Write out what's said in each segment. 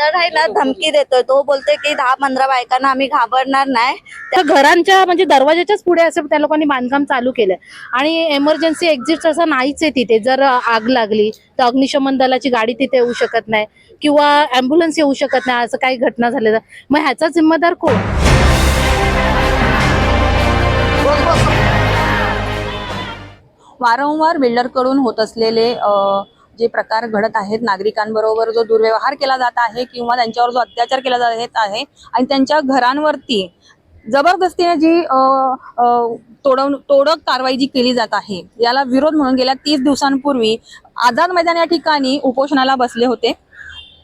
Builder आहे ना धमकी देतोय. तो बोलतोय की दहा पंधरा बायकांना आम्ही घाबरणार नाही. तर घरांच्या म्हणजे दरवाजाच्याच पुढे असं त्या लोकांनी बांधकाम चालू केलं आणि एमर्जन्सी एक्झिट असं नाहीच आहे तिथे. जर आग लागली तर अग्निशमन दलाची गाडी तिथे येऊ शकत नाही. किंवा अँब्युलन्स येऊ शकत नाही असं काही घटना झाल्या तर मग ह्याचा जिम्मेदार कोण? वारंवार बिल्डरकडून होत असलेले जे प्रकार घडत आहेत नागरिकांबरोबर जो दुर्व्यवहार केला जात आहे किंवा त्यांच्यावर जो अत्याचार केला जात आहे आणि त्यांच्या घरांवरती जबरदस्तीने जी तोडव तोडक कारवाई जी केली जात आहे याला विरोध म्हणून गेल्या तीस दिवसांपूर्वी आझाद मैदान या ठिकाणी उपोषणाला बसले होते.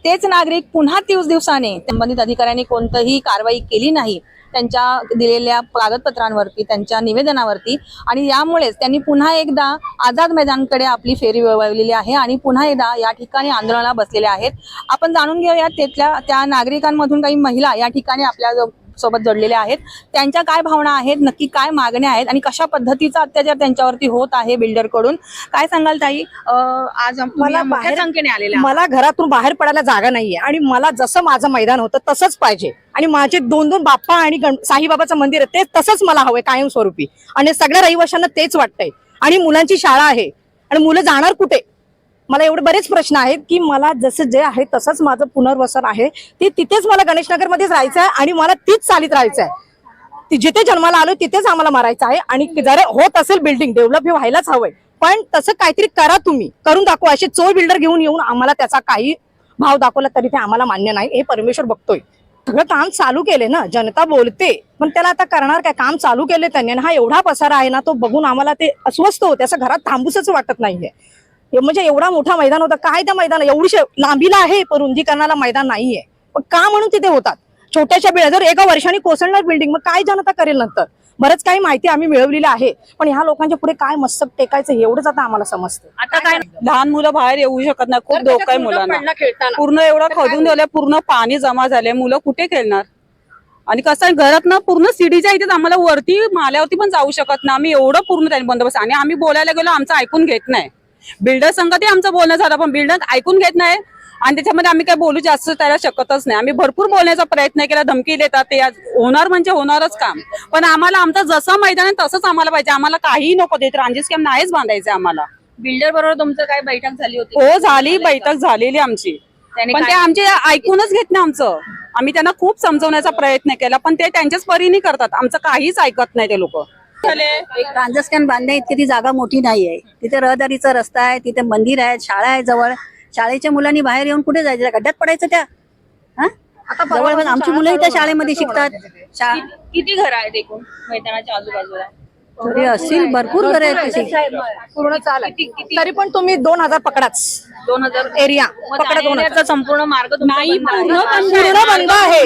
तेच नागरिक पुन्हा तीस दिवसाने संबंधित अधिकाऱ्यांनी कोणतीही कारवाई केली नाही. त्यांच्या दिलेल्या कागदपत्रांवरती त्यांच्या निवेदनावरती. आणि यामुळेच त्यांनी पुन्हा एकदा आझाद मैदानकडे आपली फेरी वळवलेली आहे आणि पुन्हा एकदा या ठिकाणी आंदोलनाला बसलेले आहेत. आपण जाणून घेऊया तिथल्या त्या नागरिकांमधून काही महिला या ठिकाणी आपल्या सोबत जोडलेल्या आहेत. त्यांच्या काय भावना आहेत? नक्की काय मागण्या आहेत? आणि कशा पद्धतीचा अत्याचार त्यांच्यावरती होत आहे बिल्डरकडून काय सांगाल ताई? आज मला बाहेर- संख्येने आलेल्या. मला घरातून बाहेर पडायला जागा नाहीये. आणि मला जसं माझं मैदान होतं तसंच पाहिजे. आणि माझे दोन दोन बाप्पा आणि साईबाबाचं मंदिर आहे ते तसंच मला हवंय कायमस्वरूपी. आणि सगळ्या रहिवाशांना तेच वाटतंय. आणि मुलांची शाळा आहे. आणि मुलं जाणार कुठे? मला एवढे बरेच प्रश्न आहेत की मला जसं जे आहे तसंच माझं पुनर्वसन आहे. ते तिथेच मला गणेशनगरमध्येच राहायचं आहे आणि मला तीच चालीत राहायचं आहे. जिथे जन्माला आलो तिथेच आम्हाला मारायचं आहे आणि जर होत असेल बिल्डिंग डेव्हलप हे व्हायलाच हवंय. पण तसं काहीतरी करा तुम्ही. करून दाखवा. असे चोर बिल्डर घेऊन येऊन आम्हाला त्याचा काही भाव दाखवला तरी ते आम्हाला मान्य नाही. हे परमेश्वर बघतोय. सगळं काम चालू केले ना. जनता बोलते. पण त्याला आता करणार काय? काम चालू केले त्यांनी हा एवढा पसारा आहे ना तो बघून आम्हाला ते अस्वस्थ होते. असं घरात थांबूसच वाटत नाहीये. म्हणजे एवढा मोठा मैदान होता. काय त्या मैदान एवढी लांबीला आहे पण रुंदीकरणाला मैदान नाहीये. पण का म्हणून तिथे होतात? छोट्याशा बिल्डिंग जर एका वर्षाने कोसळणार बिल्डिंग मग काय जनता करेल नंतर? बरंच काही माहिती आम्ही मिळवलेली आहे पण ह्या लोकांच्या पुढे काय मस्तक टेकायचं एवढंच आता आम्हाला समजतं. आता काय? लहान मुलं बाहेर येऊ शकत नाही खूप धोका आहे मुलांना. खेळताना. पूर्ण एवढं खदून दिलं पूर्ण पाणी जमा झाले मुलं कुठे खेळणार? आणि कसं आहे घरात ना पूर्ण सिडीच्या इथेच आम्हाला वरती माल्यावरती पण जाऊ शकत नाही. आम्ही एवढं पूर्ण त्यांनी बंदोबस्त आणि आम्ही बोलायला गेलो आमचं ऐकून घेत नाही. बिल्डर संगतही आमचं बोलणं झालं पण बिल्डर ऐकून घेत नाही. आणि त्याच्यामध्ये आम्ही काय बोलू जास्त त्याला शकतच नाही. आम्ही भरपूर बोलण्याचा प्रयत्न केला धमकी देतात ते होणार म्हणजे होणारच काम. पण आम्हाला आमचं जसं मैदान आहे तसंच आम्हाला पाहिजे. आम्हाला काहीही नको ते रांजीस कॅम्प नाहीच बांधायचे आम्हाला. बिल्डर बरोबर तुमचं काय बैठक झाली होती? हो झाली बैठक झालेली आमची. पण ते आमचे ऐकूनच घेत नाही आमचं. आम्ही त्यांना खूप समजवण्याचा प्रयत्न केला पण ते त्यांच्याच परीने करतात. आमचं काहीच ऐकत नाही ते लोक. एक ट्रान्झॅक्शन बांधण्या इतकी ती जागा मोठी नाही आहे तिथे रहदारीचा रस्ता आहे तिथे मंदिर आहे शाळा आहे जवळ. शाळेच्या मुलांनी बाहेर येऊन कुठे जायचं? खड्ड्यात पडायचं त्या? हा? जवळ आमची मुलंही त्या शाळेमध्ये शिकतात? किती घर आहेत एकूण मैदानाच्या आजूबाजूला? तरी असतील भरपूर घरं आहेत तशी पूर्ण चालेल. तरी पण तुम्ही दोन हजार पकडाच. दोन हजार एरिया पकडा दोन हजार. संपूर्ण मार्ग नाही. पूर्ण बंद पूर्ण बंद आहे.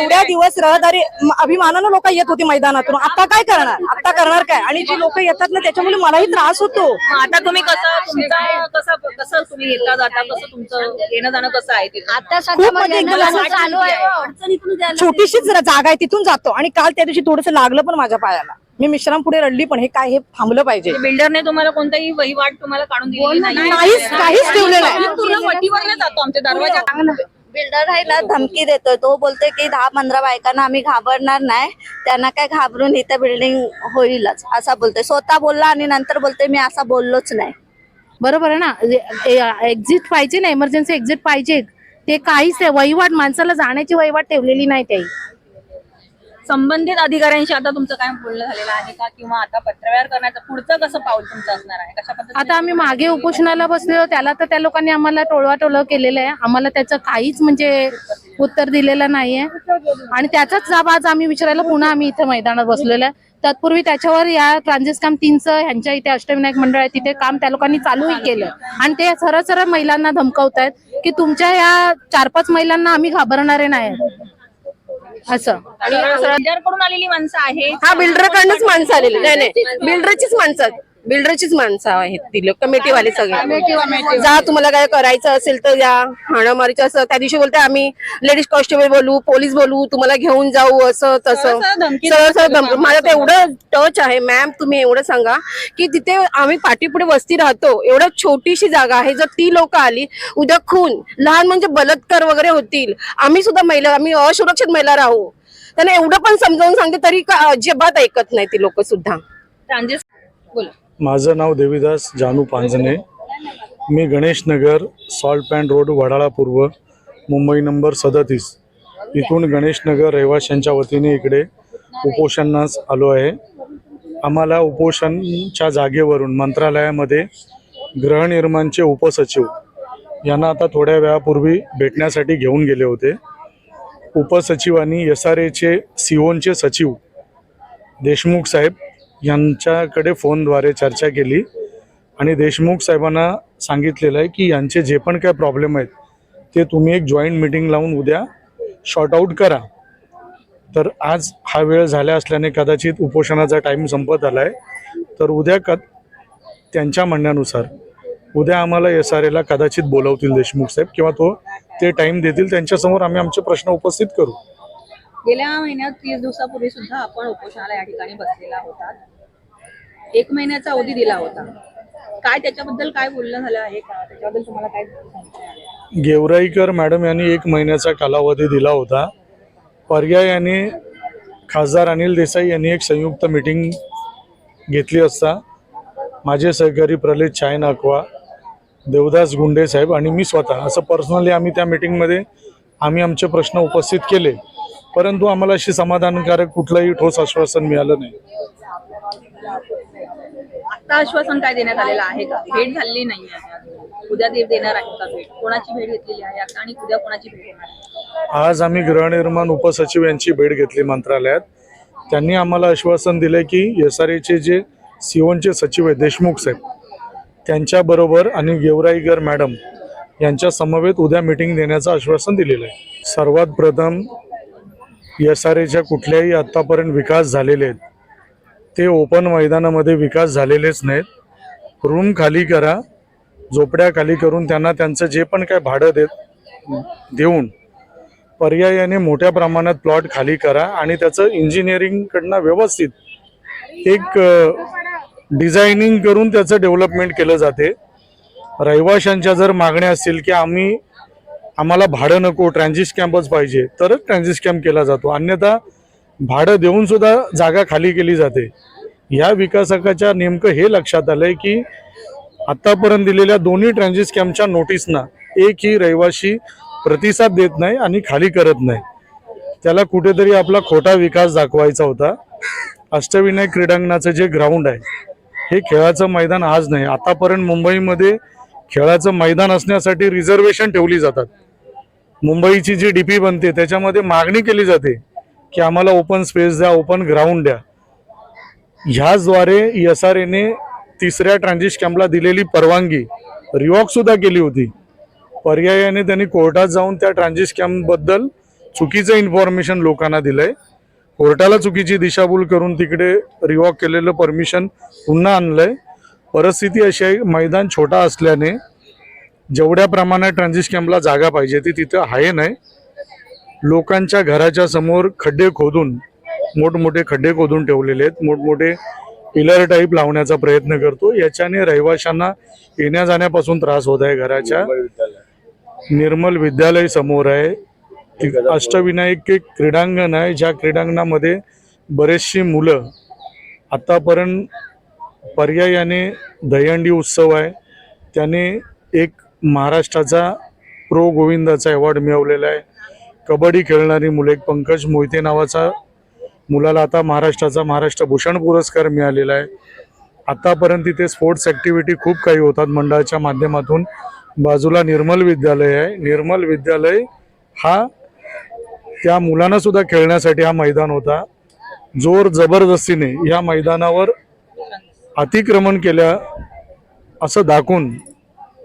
एवढ्या दिवस रहदारी अभिमानानं लोक येत होती मैदानातून. आता काय करणार? आता करणार काय? आणि जी लोक येतात ना त्याच्यामुळे मलाही त्रास होतो. आता तुम्ही कसं तुमचा कसं कसं तुम्ही येता जाता? कसं तुमचं येणं जाणं कसं आहे तिथे? आता खूप म्हणजे एकदम असं चालू आहे. छोटीशीच जरा जागा आहे तिथून जातो. आणि काल त्या दिवशी थोडंसं लागलं पण माझ्या पायाला. मी मिश्राम पुढे रडली पण हे काय हे थांबलं पाहिजे. बिल्डरने तुम्हाला कोणताही वहिवाट तुम्हाला काढून दिली नाही काहीच ठेवलेलं आम्ही नाही. पूर्ण वटीवर जातो आमच्या दरवाजा. बिल्डर आहे ना धमकी देतोय. तो बोलतोय की दहा पंधरा बायकांना आम्ही घाबरणार नाही. त्यांना काय घाबरून इथं बिल्डिंग होईलच असा बोलतोय. स्वतः बोलला आणि नंतर बोलतोय मी असा बोललोच नाही. बरोबर आहे ना? एक्झिट पाहिजे ना इमर्जन्सी एक्झिट पाहिजे ते काहीच वहिवाट माणसाला जाण्याची वहिवाट ठेवलेली नाही त्याही संबंधित अधिकाऱ्यांशी आता तुमचं काय बोलणं झालेलं आहे का? किंवा आता पत्रव्यवहार करण्याचं पुढचं कसं पाऊल तुमचं असणार आहे? कशा पद्धतीने आता आम्ही मागे उपोषणाला बसलो त्याला तर त्या लोकांनी आम्हाला टोळवा टोळव केलेलं आहे. आम्हाला त्याचं काहीच म्हणजे उत्तर दिलेलं नाहीये. आणि त्याचाच जाब आज आम्ही विचारायला पुन्हा आम्ही इथे मैदानात बसलेलो आहे. तत्पूर्वी त्याच्यावर या ट्रान्झिस काम तीनचं ह्यांच्या इथे अष्टविनायक मंडळ आहे तिथे काम त्या लोकांनी चालूही केलं. आणि ते सरळ सरळ महिलांना धमकावत आहेत की तुमच्या या चार पाच महिलांना आम्ही घाबरणारे नाही. असं. बिल्डरकडून आलेली माणसं आहेत. हा बिल्डरकडनंच माणसं आलेली नाही नाही. बिल्डरचीच माणसं. बिल्डरचीच माणसं आहेत ती लोक कमिटीवाले सगळे. जा तुम्हाला काय करायचं असेल तर या. हाणामारीचं असं. त्या दिवशी बोलते आम्ही लेडीज कॉन्स्टेबल बोलू पोलीस बोलू तुम्हाला घेऊन जाऊ असं तसं. सरळ. माझं तर एवढं टच आहे मॅम तुम्ही एवढं सांगा की तिथे आम्ही पाठीपुढे वस्ती राहतो. एवढं छोटीशी जागा आहे. जर ती लोक आली उद्या खून लहान म्हणजे बलात्कार वगैरे होतील. आम्ही सुद्धा महिला आम्ही असुरक्षित महिला राहू. त्यांना एवढं पण समजावून सांगते तरी का अजिबात ऐकत नाही ती लोक सुद्धा. बोला. माझं नाव देवीदास जानू पांजने मी Ganesh Nagar salt pan road Wadala पूर्व मुंबई नंबर सदतीस. इथून गणेश नगर रहिवाशांच्या वतीने इकडे उपोषणास आलो आहे. आम्हाला उपोषणच्या जागेवरून मंत्रालयामध्ये गृहनिर्माणचे उपसचिव यांना आता थोड्या वेळापूर्वी भेटण्यासाठी घेऊन गेले होते. उपसचिवांनी एस आर एचे सीओनचे सचिव देशमुख साहेब यांच्याकडे फोनद्वारे चर्चा केली आणि देशमुख साहेबांना सांगितलेलं आहे की यांचे जे पण काय प्रॉब्लेम आहेत ते तुम्ही एक जॉईंट मिटिंग लावून उद्या शॉर्ट आऊट करा. तर आज हा वेळ झाला असल्याने कदाचित उपोषणाचा टाईम संपत आला आहे तर उद्या क त्यांच्या म्हणण्यानुसार उद्या आम्हाला एस आर एला कदाचित बोलावतील देशमुख साहेब किंवा तो ते टाईम देतील त्यांच्यासमोर आम्ही आमचे प्रश्न उपस्थित करू. गेल्या महिन्यात तीस दिवसापूर्वी सुद्धा आपण उपोषणाला या ठिकाणी बसलेला होता. एक महिन्याचा अवधी दिला होता. काय त्याच्याबद्दल काय बोलणं झालं आहे? का त्याच्याबद्दल तुम्हाला काय गेवराईकर मॅडम यांनी एक महिन्याचा कालावधी दिला होता. पर्यायाने खासदार अनिल देसाई यांनी एक संयुक्त मिटिंग घेतली असता. माझे सहकारी प्रलित चाय नाकवा देवदास गुंडे साहेब आणि मी स्वतः. असं पर्सनली आम्ही त्या मिटिंगमध्ये आम्ही आमचे प्रश्न उपस्थित केले. परंतु आम्हाला अशी समाधानकारक कुठलंही ठोस आश्वासन मिळालं नाही. आता आश्वासन काय देण्यात आलेलं आहे का? भेट झालेली नाही आहे. उद्या दे- देणार आहे का भेट? कोणाची भेट घेतलेली आहे आता आणि उद्या कोणाची भेट होणार आहे? आज आम्ही गृहनिर्माण उपसचिव यांची भेट घेतली मंत्रालयात. त्यांनी आम्हाला आश्वासन दिले की एस आर एचे जे सिओनचे सचिव आहेत देशमुख साहेब त्यांच्याबरोबर आणि गेवराईकर मॅडम यांच्या समवेत उद्या मिटिंग देण्याचं आश्वासन दिलेलं आहे. सर्वात प्रथम एस आर एच्या कुठल्याही आत्तापर्यंत विकास झालेले आहेत. ते ओपन मैदानामध्ये विकास झालेलेच नाहीत. रूम खाली करा झोपड्या खाली करून त्यांना त्यांचं जे पण काय भाडं देत देऊन पर्यायाने मोठ्या प्रमाणात प्लॉट खाली करा आणि त्याचं इंजिनिअरिंगकडनं व्यवस्थित एक डिझायनिंग करून त्याचं डेव्हलपमेंट केलं जाते. रहिवाशांच्या जर मागण्या असतील की आम्ही आम्हाला भाडं नको ट्रान्झिस्ट कॅम्पच पाहिजे तरच ट्रान्झिस्ट कॅम्प केला जातो. अन्यथा भाडं देऊनसुद्धा जागा खाली केली जाते. या विकासकाच्या नेमकं हे लक्षात आलंय की आत्तापर्यंत दिलेल्या दोन्ही ट्रान्झिस्ट कॅम्पच्या नोटीसना एकही रहिवाशी प्रतिसाद देत नाही आणि खाली करत नाही. त्याला कुठेतरी आपला खोटा विकास दाखवायचा होता. अष्टविनायक क्रीडांगणाचं जे ग्राउंड आहे हे खेळाचं मैदान आज नाही. आतापर्यंत मुंबईमध्ये खेळाचं मैदान असण्यासाठी रिझर्वेशन ठेवली जातात. मुंबईची जी डीपी बनते त्याच्यामध्ये मागणी केली जाते की आम्हाला ओपन स्पेस द्या ओपन ग्राउंड द्या. ह्याचद्वारे एस आर एने तिसऱ्या ट्रान्झिस्ट कॅम्पला दिलेली परवानगी रिवॉकसुद्धा केली होती. पर्यायाने त्यांनी कोर्टात जाऊन त्या ट्रान्झिस्ट कॅम्पबद्दल चुकीचं इन्फॉर्मेशन लोकांना दिलंय. कोर्टाला चुकीची दिशाभूल करून तिकडे रिवॉक केलेलं परमिशन पुन्हा आणलंय. परिस्थिती अशी आहे मैदान छोटा असल्याने जेवढ्या प्रमाणात ट्रान्झिस्ट कॅम्पला जागा पाहिजे ती तिथं आहे नाही. लोकांच्या घराच्या समोर खड्डे खोदून मोठमोठे खड्डे खोदून ठेवलेले आहेत. मोठमोठे पिलर टाईप लावण्याचा प्रयत्न करतो. याच्याने रहिवाशांना येण्या जाण्यापासून त्रास होत आहे घराच्या. निर्मल विद्यालय. समोर आहे. अष्टविनायक एक क्रीडांगण आहे. ज्या क्रीडांगणामध्ये बरेचशी मुलं आतापर्यंत पर्यायाने दहीहंडी उत्सव आहे. त्याने एक महाराष्ट्राचा प्रो गोविंदाचा अवॉर्ड मिळवलेला आहे. कबड्डी खेळणारी मुलं एक पंकज मोहिते नावाचा मुलाला आता महाराष्ट्राचा महाराष्ट्र भूषण पुरस्कार मिळालेला आहे. आतापर्यंत तिथे स्पोर्ट्स ॲक्टिव्हिटी खूप काही होतात. मंडळाच्या माध्यमातून बाजूला निर्मल विद्यालय आहे. निर्मल विद्यालय हा त्या मुलांना सुद्धा खेळण्यासाठी हा मैदान होता. जोर जबरदस्तीने या मैदानावर अतिक्रमण केल्या असं दाखवून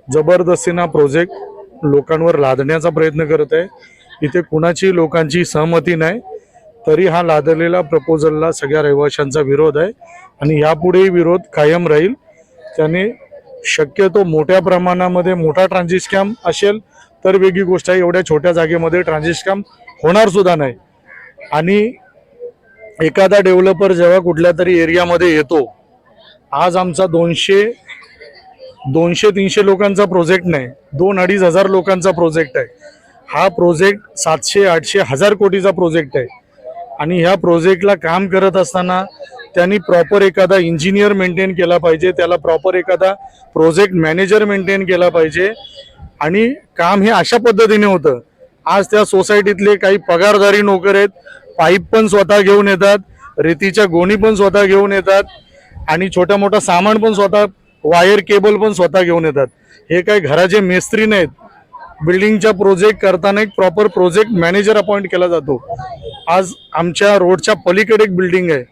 जबरदस्तीनं प्रोजेक्ट लोकांवर लादण्याचा प्रयत्न करत आहे. इथे कुणाची लोकांची सहमती नाही तरी हा लादलेला प्रपोजलला सगळ्या रहिवाशांचा विरोध आहे आणि यापुढेही विरोध कायम राहील. त्याने शक्यतो मोठ्या प्रमाणामध्ये मोठा ट्रान्झिस्कॅम असेल तर वेगळी गोष्ट आहे. एवढ्या छोट्या जागेमध्ये ट्रान्झिस्कॅम होणार सुद्धा नाही. आणि एखादा डेव्हलपर जेव्हा कुठल्या तरी एरियामध्ये येतो आज आमचा दोनशे दोनशे तीनशे लोकांचा प्रोजेक्ट नाही दोन अडीच हजार लोकांचा प्रोजेक्ट आहे. हा प्रोजेक्ट सातशे आठशे हजार कोटीचा प्रोजेक्ट आहे. आणि ह्या प्रोजेक्टला काम करत असताना त्यांनी प्रॉपर एखादा इंजिनियर मेंटेन केला पाहिजे त्याला प्रॉपर एखादा प्रोजेक्ट मॅनेजर मेंटेन केला पाहिजे. आणि काम हे अशा पद्धतीने होतं. आज त्या सोसायटीतले काही पगारदारी नोकर आहेत पाईप पण स्वतः घेऊन येतात रेतीच्या गोणी पण स्वतः घेऊन येतात आणि छोटा मोठा सामान पण स्वतः वायर केबल पण स्वतः घेऊन येतात. हे काय घराचे मेस्त्री नाहीत बिल्डिंगच्या प्रोजेक्ट करताना एक प्रॉपर प्रोजेक्ट मॅनेजर अपॉइंट केला जातो. आज आमच्या रोडच्या पलीकडे एक बिल्डिंग आहे.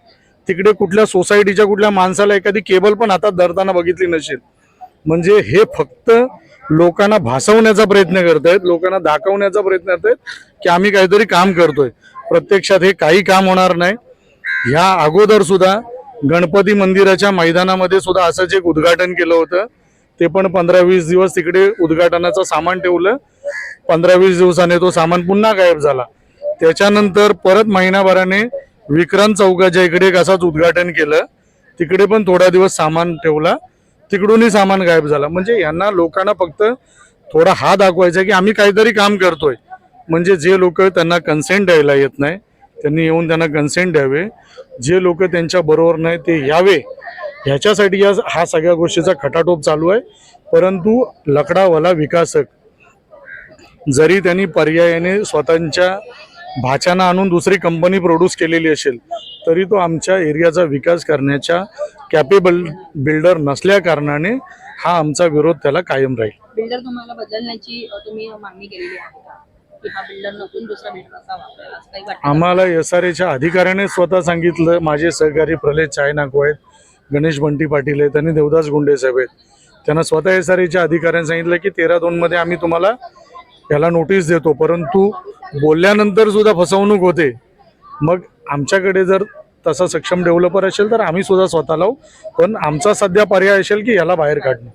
तिकडे कुठल्या सोसायटीच्या कुठल्या माणसाला एखादी केबल पण हातात धरताना बघितली नसेल. म्हणजे हे फक्त लोकांना भासवण्याचा प्रयत्न करत आहेत लोकांना दाखवण्याचा प्रयत्न करतायत की आम्ही काहीतरी काम करतोय. प्रत्यक्षात हे काही काम होणार नाही. ह्या अगोदर सुद्धा गणपती मंदिराच्या मैदानामध्ये सुद्धा असंच एक उद्घाटन केलं होतं. ते पण पंधरा वीस दिवस तिकडे उद्घाटनाचं सामान ठेवलं. पंधरा वीस दिवसाने तो सामान पुन्हा गायब झाला. त्याच्यानंतर परत महिनाभराने विक्रांत चौकाच्या इकडे एक असाच उद्घाटन केलं. तिकडे पण थोडा दिवस सामान ठेवला. तिकडूनही सामान गायब झाला. म्हणजे यांना लोकांना फक्त थोडा हा दाखवायचा की आम्ही काहीतरी काम करतोय. म्हणजे जे लोक त्यांना कन्सेंट द्यायला येत नाही त्यांनी येऊन त्यांना कन्सेंट द्यावे. जे लोक त्यांच्या बरोबर नाही ते यावे. ह्याच्यासाठी या हा सगळ्या गोष्टीचा खटाटोप चालू आहे. परंतु लकडावाला विकासक जरी त्यांनी पर्यायाने स्वतःच्या भाच्यानं आणून दुसरी कंपनी प्रोड्यूस केलेली असेल तरी तो आमच्या एरियाचा विकास करण्याच्या कॅपेबल बिल्डर नसल्या कारणाने हा आमचा विरोध त्याला कायम राहील. बिल्डर तुम्हाला बदलण्याची तुम्ही मागणी केलेली आहे की हा बिल्डर दुसरा बिल्डर असावा आपल्याला असं काही वाटतं? आम्हाला एस आर एच्या अधिकाऱ्याने स्वतः सांगितलं माझे सहकारी प्रल्हाद चायनाको आहेत गणेश बंटी पाटील आहेत आणि देवदास गुंडे साहेब आहेत. त्यांना स्वतः एस आर एच्या अधिकाऱ्याने सांगितलं की तेरा दोन मध्ये आम्ही तुम्हाला याला नोटीस देतो परंतु बोलल्यानंतर सुद्धा फसवणूक होते. मग आमच्याकडे जर तसा सक्षम डेव्हलपर असेल तर आम्ही सुद्धा स्वतः लावू पण आमचा सध्या पर्याय असेल की याला बाहेर काढणं.